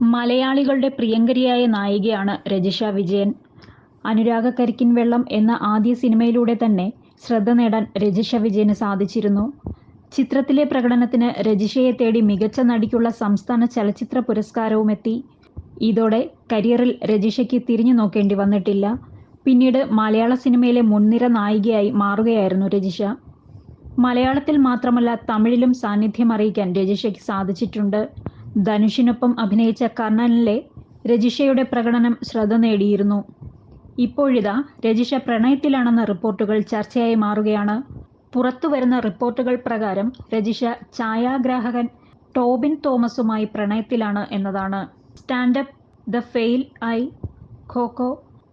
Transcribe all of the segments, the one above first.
മലയാളികളുടെ പ്രിയങ്കരിയായ നായികയാണ് രജിഷ വിജയൻ. അനുരാഗ കരിക്കിൻ വെള്ളം എന്ന ആദ്യ സിനിമയിലൂടെ തന്നെ ശ്രദ്ധ നേടാൻ രജിഷ വിജയന് സാധിച്ചിരുന്നു. ചിത്രത്തിലെ പ്രകടനത്തിന് രജിഷയെ തേടി മികച്ച നടിക്കുള്ള സംസ്ഥാന ചലച്ചിത്ര പുരസ്കാരവും എത്തി ഇതോടെ കരിയറിൽ രജിഷയ്ക്ക് തിരിഞ്ഞു നോക്കേണ്ടി വന്നിട്ടില്ല. പിന്നീട് മലയാള സിനിമയിലെ മുൻനിര നായികയായി മാറുകയായിരുന്നു രജിഷ. മലയാളത്തിൽ മാത്രമല്ല തമിഴിലും സാന്നിധ്യം അറിയിക്കാൻ രജിഷയ്ക്ക് സാധിച്ചിട്ടുണ്ട്. ധനുഷിനൊപ്പം അഭിനയിച്ച കർണനിലെ രജിഷയുടെ പ്രകടനം ശ്രദ്ധ നേടിയിരുന്നു. ഇപ്പോഴിതാ രജിഷ പ്രണയത്തിലാണെന്ന റിപ്പോർട്ടുകൾ ചർച്ചയായി മാറുകയാണ്. പുറത്തുവരുന്ന റിപ്പോർട്ടുകൾ പ്രകാരം രജിഷ ഛായാഗ്രാഹകൻ ടോബിൻ തോമസുമായി പ്രണയത്തിലാണ് എന്നതാണ്. Stand up the fail I, Kho Kho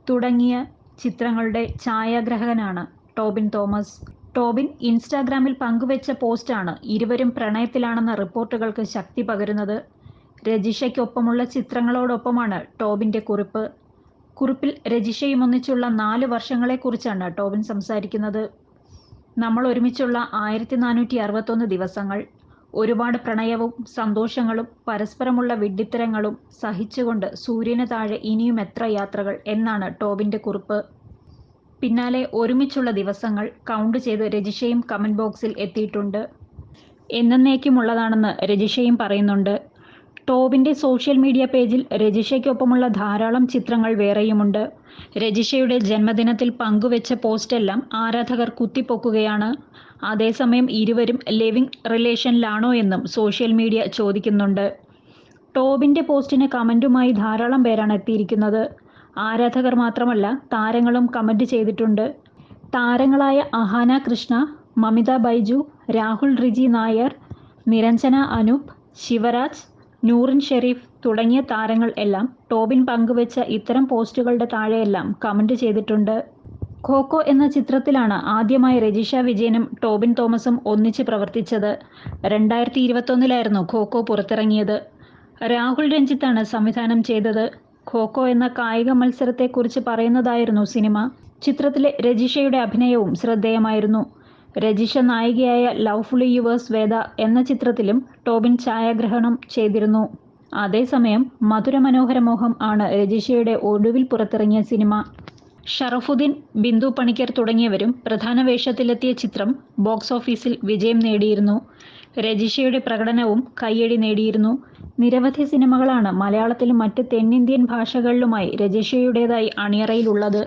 തുടങ്ങിയ ചിത്രങ്ങളുടെ ഛായാഗ്രാഹകനാണ് ടോബിൻ തോമസ്. ടോബിൻ ഇൻസ്റ്റാഗ്രാമിൽ പങ്കുവച്ച പോസ്റ്റാണ് ഇരുവരും പ്രണയത്തിലാണെന്ന റിപ്പോർട്ടുകൾക്ക് ശക്തി പകരുന്നത്. രജിഷയ്ക്കൊപ്പമുള്ള ചിത്രങ്ങളോടൊപ്പമാണ് ടോബിന്റെ കുറിപ്പ്. കുറിപ്പിൽ രജിഷയും ഒന്നിച്ചുള്ള നാല് വർഷങ്ങളെക്കുറിച്ചാണ് ടോബിൻ സംസാരിക്കുന്നത്. നമ്മൾ ഒരുമിച്ചുള്ള ആയിരത്തി നാനൂറ്റി അറുപത്തൊന്ന് ദിവസങ്ങൾ. ഒരുപാട് പ്രണയവും സന്തോഷങ്ങളും പരസ്പരമുള്ള വിഡ്ഢിത്തരങ്ങളും സഹിച്ചുകൊണ്ട് സൂര്യന് താഴെ ഇനിയും എത്ര യാത്രകൾ എന്നാണ് ടോബിന്റെ കുറിപ്പ്. പിന്നാലെ ഒരുമിച്ചുള്ള ദിവസങ്ങൾ കൗണ്ട് ചെയ്ത് രജിഷയും കമന്റ് ബോക്സിൽ എത്തിയിട്ടുണ്ട്. എന്നേക്കുമുള്ളതാണെന്ന് രജിഷയും പറയുന്നുണ്ട്. ടോബിന്റെ സോഷ്യൽ മീഡിയ പേജിൽ രജിഷയ്ക്കൊപ്പമുള്ള ധാരാളം ചിത്രങ്ങൾ വേറെയുമുണ്ട്. രജിഷയുടെ ജന്മദിനത്തിൽ പങ്കുവെച്ച പോസ്റ്റെല്ലാം ആരാധകർ കുത്തിപ്പൊക്കുകയാണ്. അതേസമയം ഇരുവരും ലിവിംഗ് ലിവിങ് റിലേഷനിലാണോയെന്നും സോഷ്യൽ മീഡിയ ചോദിക്കുന്നുണ്ട്. ടോബിന്റെ പോസ്റ്റിന് കമന്റുമായി ധാരാളം പേരാണ് എത്തിയിരിക്കുന്നത്. ആരാധകർ മാത്രമല്ല താരങ്ങളും കമന്റ് ചെയ്തിട്ടുണ്ട്. താരങ്ങളായ അഹാന കൃഷ്ണ, മമിത ബൈജു, രാഹുൽ റിജി നായർ, നിരഞ്ജന അനൂപ്, ശിവരാജ്, നൂറിൻ ഷെരീഫ് തുടങ്ങിയ താരങ്ങൾ എല്ലാം ടോബിൻ പങ്കുവെച്ച ഇത്തരം പോസ്റ്റുകളുടെ താഴെയെല്ലാം കമന്റ് ചെയ്തിട്ടുണ്ട്. ഖോഖോ എന്ന ചിത്രത്തിലാണ് ആദ്യമായി രജിഷ വിജയനും ടോബിൻ തോമസും ഒന്നിച്ച് പ്രവർത്തിച്ചത്. രണ്ടായിരത്തി ഇരുപത്തൊന്നിലായിരുന്നു ഖോഖോ പുറത്തിറങ്ങിയത്. രാഹുൽ രഞ്ജിത്താണ് സംവിധാനം ചെയ്തത്. ഖോഖോ എന്ന കായിക മത്സരത്തെക്കുറിച്ച് പറയുന്നതായിരുന്നു സിനിമ. ചിത്രത്തിലെ രജിഷയുടെ അഭിനയവും ശ്രദ്ധേയമായിരുന്നു. രജിഷ നായികയായ ലവ്ഫുളി യുവേഴ്സ് വേദ എന്ന ചിത്രത്തിലും ടോബിൻ ഛായാഗ്രഹണം ചെയ്തിരുന്നു. അതേസമയം മധുരമനോഹരമോഹം ആണ് രജിഷയുടെ ഒടുവിൽ പുറത്തിറങ്ങിയ സിനിമ. ഷറഫുദ്ദീൻ, ബിന്ദു പണിക്കർ തുടങ്ങിയവരും പ്രധാന വേഷത്തിലെത്തിയ ചിത്രം ബോക്സ് ഓഫീസിൽ വിജയം നേടിയിരുന്നു. രജിഷയുടെ പ്രകടനവും കയ്യടി നേടിയിരുന്നു. നിരവധി സിനിമകളാണ് മലയാളത്തിലും മറ്റ് തെന്നിന്ത്യൻ ഭാഷകളിലുമായി രജിഷയുടേതായി അണിയറയിലുള്ളത്.